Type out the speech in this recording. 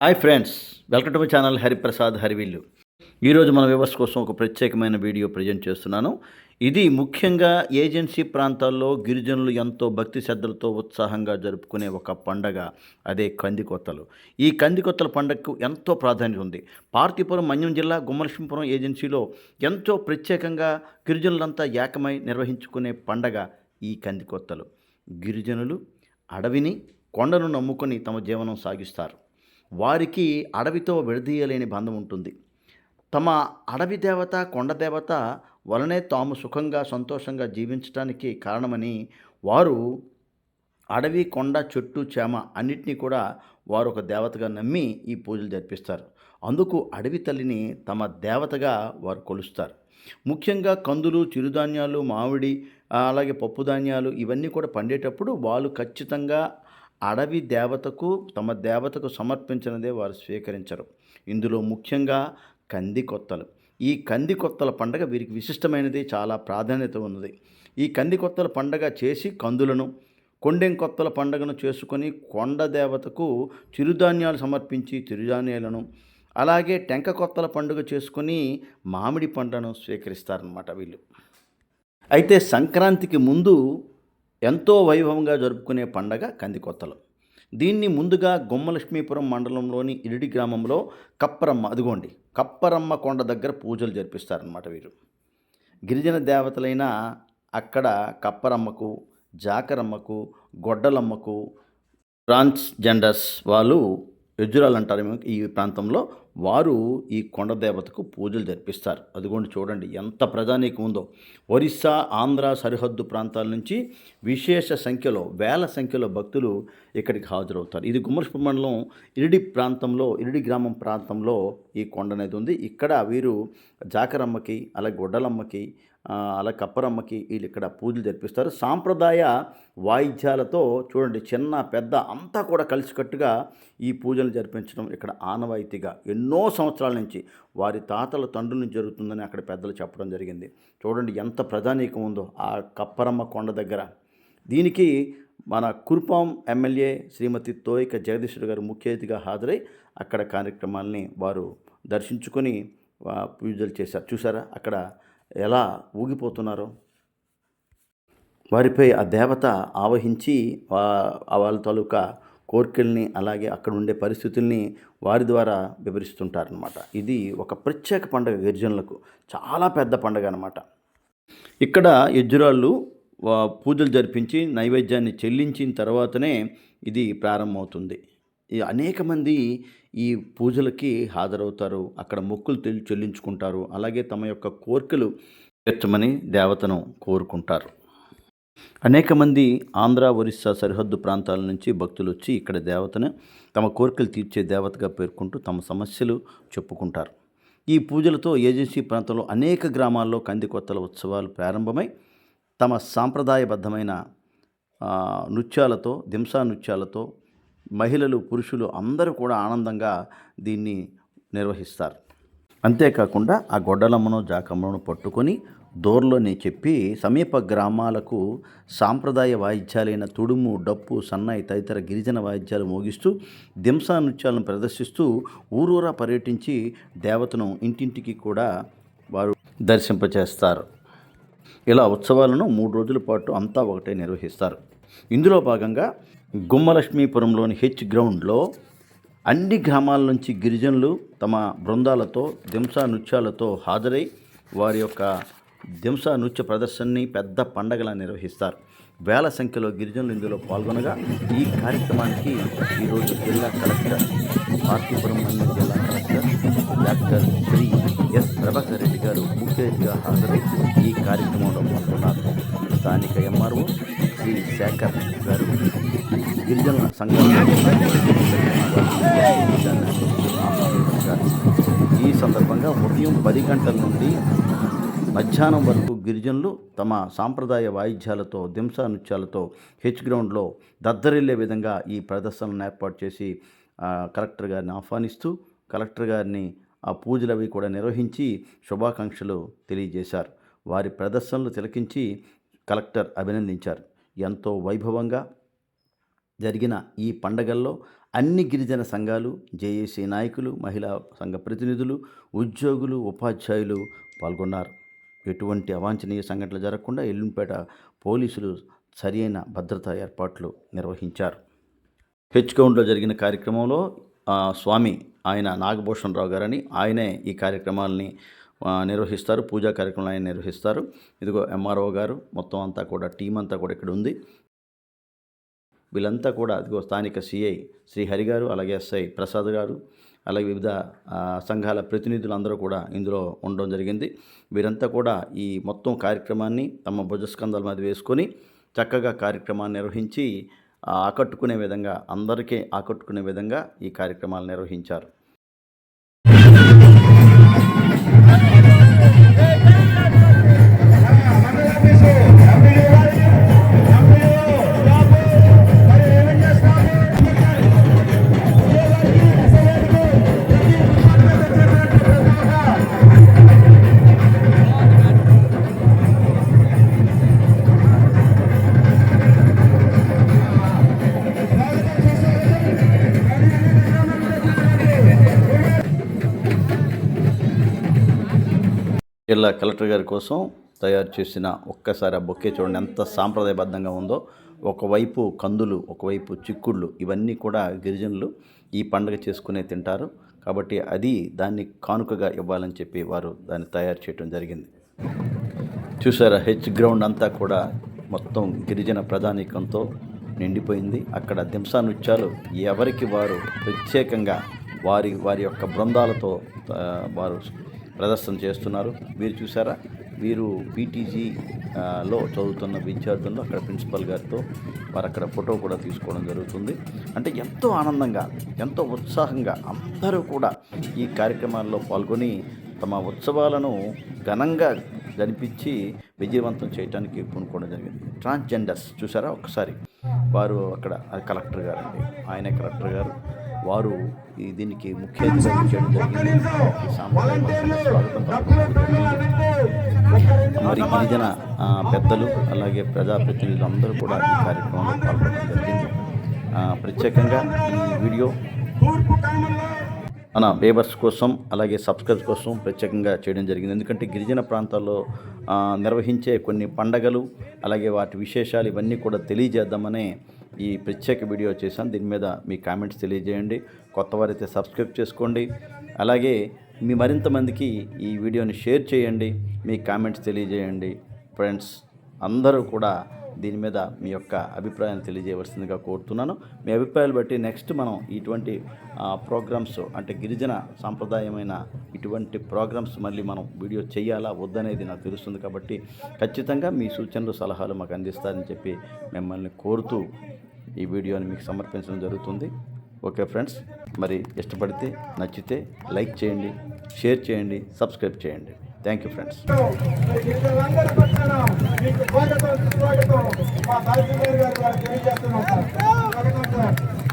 Hi friends welcome to my channel Hariprasad Harivillu ఈరోజు మన వ్యవస్థ కోసం ఒక ప్రత్యేకమైన వీడియో ప్రజెంట్ చేస్తున్నాను. ఇది ముఖ్యంగా ఏజెన్సీ ప్రాంతాల్లో గిరిజనులు ఎంతో భక్తి శ్రద్ధలతో ఉత్సాహంగా జరుపుకునే ఒక పండగ అదే కందికొత్తలు ఈ కందికొత్తల పండగకు ఎంతో ప్రాధాన్యత ఉంది. పార్తీపురం మన్యం జిల్లా గుమ్మలక్ష్మీపురం ఏజెన్సీలో ఎంతో ప్రత్యేకంగా గిరిజనులంతా ఏకమై నిర్వహించుకునే పండగ ఈ కందికొత్తలు గిరిజనులు అడవిని కొండను నమ్ముకొని తమ జీవనం సాగిస్తారు. వారికి అడవితో విడదీయలేని బంధం ఉంటుంది. తమ అడవి దేవత కొండ దేవత వలనే తాము సుఖంగా సంతోషంగా జీవించడానికి కారణమని వారు అడవి కొండ చెట్టు చేమ అన్నిటినీ కూడా వారు ఒక దేవతగా నమ్మి ఈ పూజలు జరిపిస్తారు. అందుకు అడవి తల్లిని తమ దేవతగా వారు కొలుస్తారు. ముఖ్యంగా కందులు చిరుధాన్యాలు మామిడి అలాగే పప్పు ధాన్యాలు ఇవన్నీ కూడా పండేటప్పుడు వాళ్ళు ఖచ్చితంగా అడవి దేవతకు తమ దేవతకు సమర్పించినదే వారు స్వీకరించరు. ఇందులో ముఖ్యంగా కంది కొత్తలు. ఈ కంది కొత్తల పండగ వీరికి విశిష్టమైనది చాలా ప్రాధాన్యత ఉన్నది. ఈ కంది కొత్తల పండగ చేసి కందులను కొండెం కొత్తల పండగను చేసుకొని కొండ దేవతకు చిరుధాన్యాలు సమర్పించి చిరుధాన్యాలను అలాగే టెంక కొత్తల పండుగ చేసుకొని మామిడి పంటను స్వీకరిస్తారనమాట వీళ్ళు. అయితే సంక్రాంతికి ముందు ఎంతో వైభవంగా జరుపుకునే పండగ కందికొత్తలు. దీన్ని ముందుగా గుమ్మలక్ష్మీపురం మండలంలోని ఇరిడి గ్రామంలో కప్పరమ్మ అదిగోండి కప్పరమ్మ కొండ దగ్గర పూజలు జరిపిస్తారనమాట వీరు. గిరిజన దేవతలైన అక్కడ కప్పరమ్మకు జాకరమ్మకు గొడ్డలమ్మకు ట్రాన్స్జెండర్స్ వాళ్ళు యజురాలు అంటారు ఈ ప్రాంతంలో. వారు ఈ కొండ దేవతకు పూజలు జరిపిస్తారు. అదిగోండి చూడండి ఎంత ప్రజానీకం ఉందో. ఒరిస్సా ఆంధ్ర సరిహద్దు ప్రాంతాల నుంచి విశేష సంఖ్యలో వేల సంఖ్యలో భక్తులు ఇక్కడికి హాజరవుతారు. ఇది గుమ్మడిపూర్ మండలం ఇరిడి ప్రాంతంలో ఇరిడి గ్రామం ప్రాంతంలో ఈ కొండ అనేది ఉంది. ఇక్కడ వీరు జాకరమ్మకి అలాగే గొడ్డలమ్మకి అలా కప్పరమ్మకి వీళ్ళు ఇక్కడ పూజలు జరిపిస్తారు. సాంప్రదాయ వాయిద్యాలతో చూడండి చిన్న పెద్ద అంతా కూడా కలిసికట్టుగా ఈ పూజలు జరిపించడం ఇక్కడ ఆనవాయితీగా. ఎన్నో సంవత్సరాల నుంచి వారి తాతల తండ్రుల నుంచి జరుగుతుందని అక్కడ పెద్దలు చెప్పడం జరిగింది. చూడండి ఎంత ప్రజానీకం ఉందో ఆ కప్పరమ్మ కొండ దగ్గర. దీనికి మన కురుపాం ఎమ్మెల్యే శ్రీమతి తోయిక జగదీశ్వర్ గారు ముఖ్య అతిథిగా హాజరై అక్కడ కార్యక్రమాల్ని వారు దర్శించుకొని పూజలు చేశారు. చూసారా అక్కడ ఎలా ఊగిపోతున్నారో? వారిపై ఆ దేవత ఆవహించి వాళ్ళ తాలూకా కోరికల్ని అలాగే అక్కడ ఉండే పరిస్థితుల్ని వారి ద్వారా వివరిస్తుంటారనమాట ఇది ఒక ప్రత్యేక పండుగ గిరిజనులకు చాలా పెద్ద పండుగ అనమాట ఇక్కడ యజ్జురాళ్ళు పూజలు జరిపించి నైవేద్యాన్ని చెల్లించిన తర్వాతనే ఇది ప్రారంభమవుతుంది. అనేక మంది ఈ పూజలకి హాజరవుతారు. అక్కడ మొక్కులు తెలి చెల్లించుకుంటారు. అలాగే తమ యొక్క కోరికలు తీర్చమని దేవతను కోరుకుంటారు. అనేక మంది ఆంధ్ర ఒరిస్సా సరిహద్దు ప్రాంతాల నుంచి భక్తులు వచ్చి ఇక్కడ దేవతను తమ కోరికలు తీర్చే దేవతగా పేర్కొంటూ తమ సమస్యలు చెప్పుకుంటారు. ఈ పూజలతో ఏజెన్సీ ప్రాంతంలో అనేక గ్రామాల్లో కందికొత్తల ఉత్సవాలు ప్రారంభమై తమ సాంప్రదాయబద్ధమైన నృత్యాలతో దింసా నృత్యాలతో మహిళలు పురుషులు అందరూ కూడా ఆనందంగా దీన్ని నిర్వహిస్తారు. అంతేకాకుండా ఆ గొడ్డలమ్మను జాకమ్మను పట్టుకొని దూరలోనే చెప్పి సమీప గ్రామాలకు సాంప్రదాయ వాయిద్యాలైన తుడుము డప్పు సన్నాయి తదితర గిరిజన వాయిద్యాలు మోగిస్తూ దింసా నృత్యాలను ప్రదర్శిస్తూ ఊరూరా పర్యటించి దేవతను ఇంటింటికి కూడా వారు దర్శింపచేస్తారు. ఇలా ఉత్సవాలను మూడు రోజుల పాటు అంతా ఒకటే నిర్వహిస్తారు. ఇందులో భాగంగా గుమ్మలక్ష్మీపురంలోని హెచ్ గ్రౌండ్లో అన్ని గ్రామాల నుంచి గిరిజనులు తమ బృందాలతో దింసా నృత్యాలతో హాజరై వారి యొక్క దింసా నృత్య ప్రదర్శనని పెద్ద పండగలా నిర్వహిస్తారు. వేల సంఖ్యలో గిరిజనులు ఇందులో పాల్గొనగా ఈ కార్యక్రమానికి ఈరోజు జిల్లా కలెక్టర్ పార్తీపురం జిల్లా collector doctor Shri S Prabhakar Reddy garu ముఖ్య అతిథిగా హాజరై ఈ కార్యక్రమంలో పాల్గొన్నారు. స్థానిక ఎంఆర్ఓ శ్రీ శేఖర్ గారు గిరిజన సంఘాలు ఈ సందర్భంగా ఉదయం పది గంటల నుండి మధ్యాహ్నం వరకు గిరిజనులు తమ సాంప్రదాయ వాయిద్యాలతో దింసా నృత్యాలతో హెచ్ గ్రౌండ్లో దద్దరిల్లే విధంగా ఈ ప్రదర్శనలను ఏర్పాటు చేసి కలెక్టర్ గారిని ఆహ్వానిస్తూ కలెక్టర్ గారిని ఆ పూజలు అవి కూడా నిర్వహించి శుభాకాంక్షలు తెలియజేశారు. వారి ప్రదర్శనలు తిలకించి కలెక్టర్ అభినందించారు. ఎంతో వైభవంగా జరిగిన ఈ పండగల్లో అన్ని గిరిజన సంఘాలు జేఏసీ నాయకులు మహిళా సంఘ ప్రతినిధులు ఉద్యోగులు ఉపాధ్యాయులు పాల్గొన్నారు. ఎటువంటి అవాంఛనీయ సంఘటనలు జరగకుండా ఎల్లుంపేట పోలీసులు సరియైన భద్రతా ఏర్పాట్లు నిర్వహించారు. హెచ్ గ్రౌండ్లో జరిగిన కార్యక్రమంలో స్వామి ఆయన నాగభూషణరావు గారని ఆయనే ఈ కార్యక్రమాలని నిర్వహిస్తారు. పూజా కార్యక్రమాలు ఆయన నిర్వహిస్తారు. ఇదిగో ఎంఆర్ఓ గారు మొత్తం అంతా కూడా టీం అంతా కూడా ఇక్కడ ఉంది వీళ్ళంతా కూడా ఇదిగో స్థానిక సిఐ శ్రీహరి గారు అలాగే ఎస్ఐ ప్రసాద్ గారు అలాగే వివిధ సంఘాల ప్రతినిధులు అందరూ కూడా ఇందులో ఉండడం జరిగింది. వీరంతా కూడా ఈ మొత్తం కార్యక్రమాన్ని తమ భుజస్కంధాల మీద వేసుకొని చక్కగా కార్యక్రమాన్ని నిర్వహించి ఆకట్టుకునే విధంగా అందరికీ ఆకట్టుకునే విధంగా ఈ కార్యక్రమాలు నిర్వహించారు. జిల్లా కలెక్టర్ గారి కోసం తయారు చేసిన ఒక్కసారి ఆ బొక్కే చూడండి ఎంత సాంప్రదాయబద్ధంగా ఉందో. ఒకవైపు కందులు ఒకవైపు చిక్కుళ్ళు ఇవన్నీ కూడా గిరిజనులు ఈ పండుగ చేసుకునే తింటారు. కాబట్టి అది దాన్ని కానుకగా ఇవ్వాలని చెప్పి వారు దాన్ని తయారు చేయడం జరిగింది. చూసారా హెచ్ గ్రౌండ్ అంతా కూడా మొత్తం గిరిజన ప్రధానికంతో నిండిపోయింది. అక్కడ దింసా నృత్యాలు ఎవరికి వారు ప్రత్యేకంగా వారి వారి యొక్క బృందాలతో వారు ప్రదర్శన చేస్తున్నారు. మీరు చూసారా? వీరు పీటీజీ లో చదువుతున్న విద్యార్థులను అక్కడ ప్రిన్సిపల్ గారితో వారు అక్కడ ఫోటో కూడా తీసుకోవడం జరుగుతుంది. అంటే ఎంతో ఆనందంగా ఎంతో ఉత్సాహంగా అందరూ కూడా ఈ కార్యక్రమాల్లో పాల్గొని తమ ఉత్సవాలను ఘనంగా జరిపించి విజయవంతం చేయడానికి పూనుకోవడం జరిగింది. ట్రాన్స్జెండర్స్ చూసారా? ఒకసారి. వారు అక్కడ కలెక్టర్ గారు అండి ఆయనే కలెక్టర్ గారు. వారు దీనికి ముఖ్య చేయడం జరిగింది మరి గిరిజన పెద్దలు అలాగే ప్రజాప్రతినిధులు అందరూ కూడా ఈ కార్యక్రమంలో పాల్గొనడం జరిగింది. ప్రత్యేకంగా ఈ వీడియో మన వేబర్స్ కోసం అలాగే సబ్స్క్రైబ్ కోసం ప్రత్యేకంగా చేయడం జరిగింది. ఎందుకంటే గిరిజన ప్రాంతాల్లో నిర్వహించే కొన్ని పండగలు అలాగే వాటి విశేషాలు ఇవన్నీ కూడా తెలియజేద్దామనే ఈ ప్రత్యేక వీడియో చేశాను. దీని మీద మీ కామెంట్స్ తెలియజేయండి. కొత్త వారైతే సబ్స్క్రైబ్ చేసుకోండి. అలాగే మీ మరింత మందికి ఈ వీడియోని షేర్ చేయండి. మీ కామెంట్స్ తెలియజేయండి. ఫ్రెండ్స్ అందరూ కూడా దీని మీద మీ యొక్క అభిప్రాయాన్ని తెలియజేయవలసిందిగా కోరుతున్నాను. మీ అభిప్రాయాలు బట్టి నెక్స్ట్ మనం ఇటువంటి ప్రోగ్రామ్స్ అంటే గిరిజన సాంప్రదాయమైన ఇటువంటి ప్రోగ్రామ్స్ మళ్ళీ మనం వీడియో చేయాలా వద్దనేది నాకు తెలుస్తుంది. కాబట్టి ఖచ్చితంగా మీ సూచనలు సలహాలు మాకు అందిస్తారని చెప్పి మిమ్మల్ని కోరుతూ ఈ వీడియోని మీకు సమర్పించడం జరుగుతుంది. ఓకే ఫ్రెండ్స్ మరి ఇష్టపడితే నచ్చితే లైక్ చేయండి షేర్ చేయండి సబ్స్క్రైబ్ చేయండి. Thank you friends. స్వాగతం మా గారు